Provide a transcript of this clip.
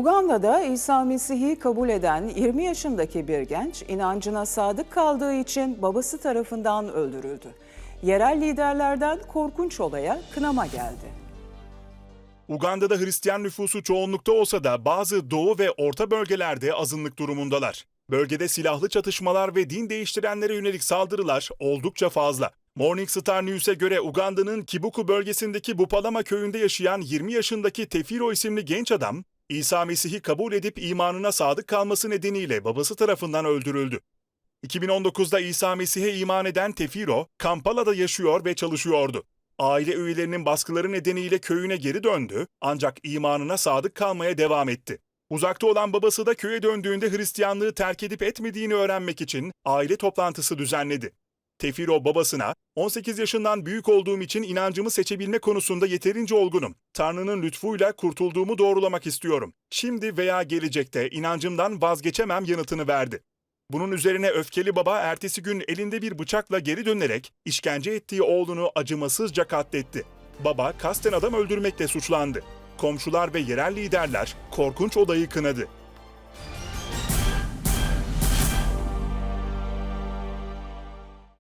Uganda'da İsa Mesih'i kabul eden 20 yaşındaki bir genç inancına sadık kaldığı için babası tarafından öldürüldü. Yerel liderlerden korkunç olaya kınama geldi. Uganda'da Hristiyan nüfusu çoğunlukta olsa da bazı doğu ve orta bölgelerde azınlık durumundalar. Bölgede silahlı çatışmalar ve din değiştirenlere yönelik saldırılar oldukça fazla. Morning Star News'e göre Uganda'nın Kibuku bölgesindeki Bupalama köyünde yaşayan 20 yaşındaki Tefiro isimli genç adam, İsa Mesih'i kabul edip imanına sadık kalması nedeniyle babası tarafından öldürüldü. 2019'da İsa Mesih'e iman eden Tefiro, Kampala'da yaşıyor ve çalışıyordu. Aile üyelerinin baskıları nedeniyle köyüne geri döndü ancak imanına sadık kalmaya devam etti. Uzakta olan babası da köye döndüğünde Hristiyanlığı terk edip etmediğini öğrenmek için aile toplantısı düzenledi. Tefiro babasına, 18 yaşından büyük olduğum için inancımı seçebilme konusunda yeterince olgunum. Tanrı'nın lütfuyla kurtulduğumu doğrulamak istiyorum. Şimdi veya gelecekte inancımdan vazgeçemem yanıtını verdi. Bunun üzerine öfkeli baba ertesi gün elinde bir bıçakla geri dönerek işkence ettiği oğlunu acımasızca katletti. Baba kasten adam öldürmekle suçlandı. Komşular ve yerel liderler korkunç olayı kınadı.